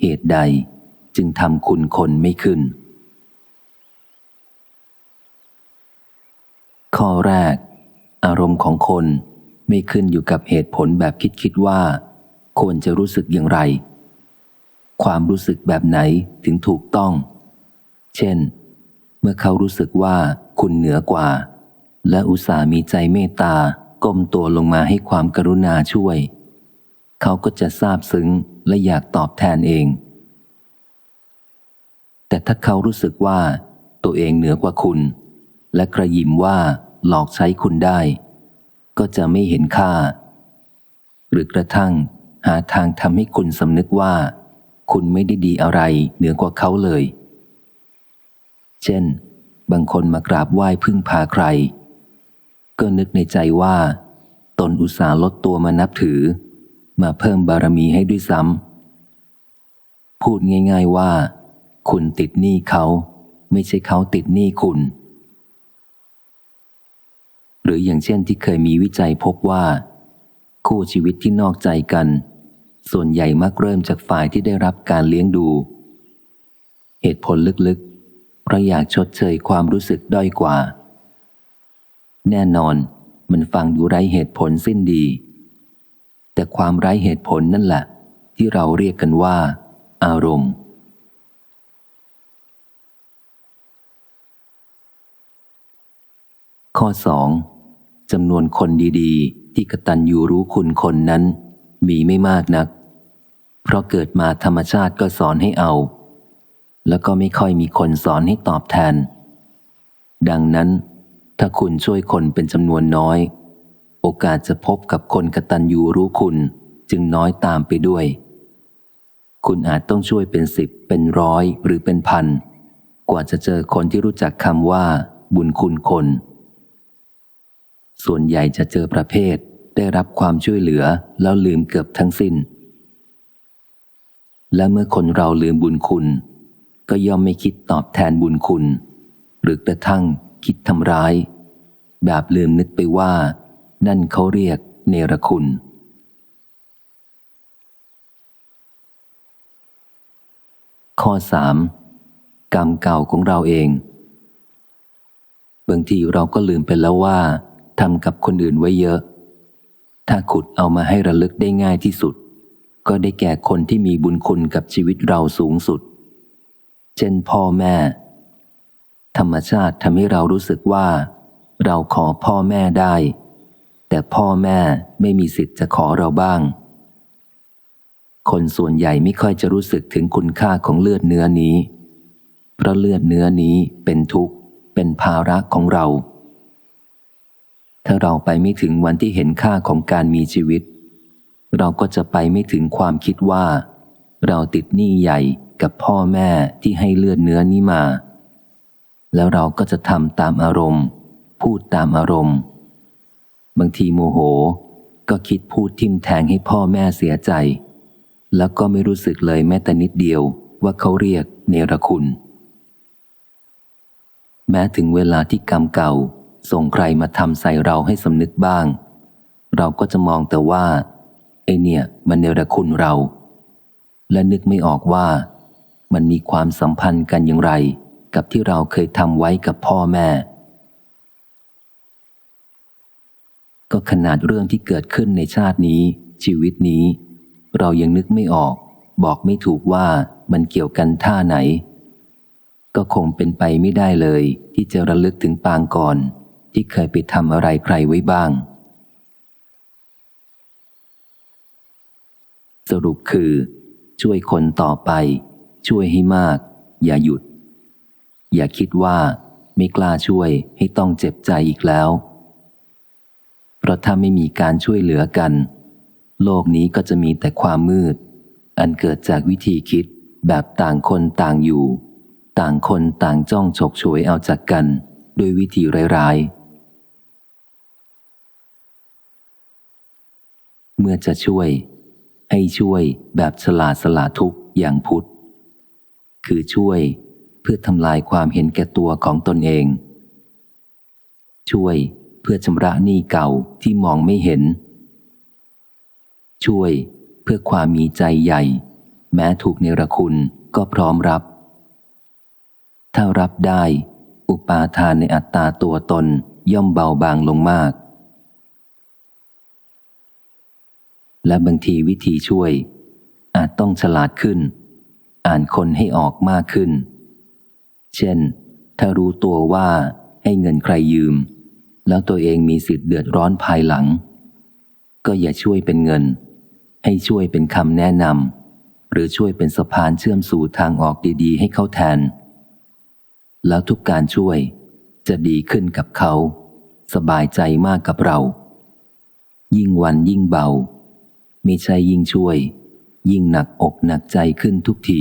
เหตุใดจึงทำคุณคนไม่ขึ้น ข้อแรก อารมณ์ของคนไม่ขึ้นอยู่กับเหตุผลแบบคิดคิดว่า ควรจะรู้สึกอย่างไร ความรู้สึกแบบไหนถึงถูกต้อง เช่น เมื่อเขารู้สึกว่าคุณเหนือกว่า และอุตส่าห์มีใจเมตตาก้มตัวลงมาให้ความกรุณาช่วย เขาก็จะซาบซึ้ง และอยากตอบแทนเอง แต่ถ้าเขารู้สึกว่า ตัวเองเหนือกว่าคุณ และกระยิมว่าหลอกใช้คุณได้ ก็จะไม่เห็นค่า หรือกระทั่งหาทางทำให้คุณสำนึกว่า คุณไม่ได้ดีอะไรเหนือกว่าเขาเลย เช่น บางคนมากราบไหว้พึ่งพาใคร ก็นึกในใจว่า ตนอุตส่าห์ลดตัวมานับถือ มาเพิ่มบารมีให้ด้วยซ้ำ พูดง่าย ๆว่า คุณติดหนี้เขา ไม่ใช่เขาติดหนี้คุณ หรืออย่างเช่นที่เคยมีวิจัยพบว่า คู่ชีวิตที่นอกใจกัน ส่วนใหญ่มักเริ่มจากฝ่ายที่ได้รับการเลี้ยงดู เหตุผลลึกๆเพราะอยากชดเชยความรู้สึกด้อยกว่า แน่นอนมันฟังดูไร้เหตุผลสิ้นดี แต่ความไร้เหตุผลนั่นแหละ ที่เราเรียกกันว่า อารมณ์ ข้อสองจำนวนคนดีๆ ที่กตัญญูรู้คุณคนนั้น มีไม่มากนัก เพราะเกิดมาธรรมชาติก็สอนให้เอา แล้วก็ไม่ค่อยมีคนสอนให้ตอบแทน ดังนั้น ถ้าคุณช่วยคนเป็นจำนวนน้อย โอกาสจะพบกับคนกตัญญูรู้คุณจึงน้อยตามไปด้วย คุณอาจต้องช่วยเป็นสิบเป็นร้อยหรือเป็นพัน กว่าจะเจอคนที่รู้จักคำว่า บุญคุณคน ส่วนใหญ่จะเจอประเภทได้รับความช่วยเหลือแล้วลืมเกือบทั้งสิน้น และเมื่อคนเราลืมบุญคุณ ก็ย่อมไม่คิดตอบแทนบุญคุณ หรือกระทั่งคิดทำร้าย แบบลืมนึกไปว่า นั่นเขาเรียกเนรคุณ ข้อสามกรรมเก่าของเราเอง บางทีเราก็ลืมไปแล้วว่าทำกับคนอื่นไว้เยอะ ถ้าขุดเอามาให้ระลึกได้ง่ายที่สุด ก็ได้แก่คนที่มีบุญคุณกับชีวิตเราสูงสุด เช่นพ่อแม่ ธรรมชาติทำให้เรารู้สึกว่า เราขอพ่อแม่ได้ แต่พ่อแม่ไม่มีสิทธิ์จะขอเราบ้าง คนส่วนใหญ่ไม่ค่อยจะรู้สึกถึงคุณค่าของเลือดเนื้อนี้ เพราะเลือดเนื้อนี้เป็นทุกข์ เป็นภาระของเรา ถ้าเราไปไม่ถึงวันที่เห็นค่าของการมีชีวิต เราก็จะไปไม่ถึงความคิดว่า เราติดหนี้ใหญ่กับพ่อแม่ที่ให้เลือดเนื้อนี้มา แล้วเราก็จะทำตามอารมณ์ พูดตามอารมณ์ บางทีโมโห ก็คิดพูดทิมแทงให้พ่อแม่เสียใจ แล้วก็ไม่รู้สึกเลยแม้แต่นิดเดียวว่าเขาเรียกเนรคุณ แม้ถึงเวลาที่กรรมเก่า ส่งใครมาทำใส่เราให้สำนึกบ้าง เราก็จะมองแต่ว่าไอเนี่ยมันเนรคุณเรา และนึกไม่ออกว่า มันมีความสัมพันธ์กันอย่างไร กับที่เราเคยทำไว้กับพ่อแม่ ก็ขนาดเรื่องที่เกิดขึ้นในชาตินี้ ชีวิตนี้ เรายังนึกไม่ออก บอกไม่ถูกว่ามันเกี่ยวกันท่าไหน ก็คงเป็นไปไม่ได้เลย ที่จะระลึกถึงปางก่อน ที่เคยไปทำอะไรใครไว้บ้าง สรุปคือ ช่วยคนต่อไป ช่วยให้มาก อย่าหยุด อย่าคิดว่าไม่กล้าช่วยให้ต้องเจ็บใจอีกแล้ว เพราะถ้าไม่มีการช่วยเหลือกัน โลกนี้ก็จะมีแต่ความมืด อันเกิดจากวิธีคิดแบบต่างคนต่างอยู่ ต่างคนต่างจ้องฉกฉวยเอาจากกันด้วยวิธีร้ายๆ เมื่อจะช่วย ให้ช่วยแบบฉลาดสละทุกอย่างพุทธ คือช่วยเพื่อทำลายความเห็นแก่ตัวของตนเอง ช่วยเพื่อชำระหนี้เก่าที่มองไม่เห็น ช่วยเพื่อความมีใจใหญ่ แม้ถูกเนรคุณก็พร้อมรับ ถ้ารับได้ อุปาทานในอัตตาตัวตนย่อมเบาบางลงมาก และบางทีวิธีช่วย อาจต้องฉลาดขึ้น อ่านคนให้ออกมากขึ้น เช่น ถ้ารู้ตัวว่าให้เงินใครยืม แล้วตัวเองมีสิทธิ์เดือดร้อนภายหลัง ก็อย่าช่วยเป็นเงิน ให้ช่วยเป็นคำแนะนำหรือช่วยเป็นสะพานเชื่อมสู่ทางออกดีๆ ให้เขาแทน แล้วทุกการช่วยจะดีขึ้นกับเขา สบายใจมากกับเรา ยิ่งวันยิ่งเบา ไม่ใช่ยิ่งช่วย ยิ่งหนักอกหนักใจขึ้นทุกที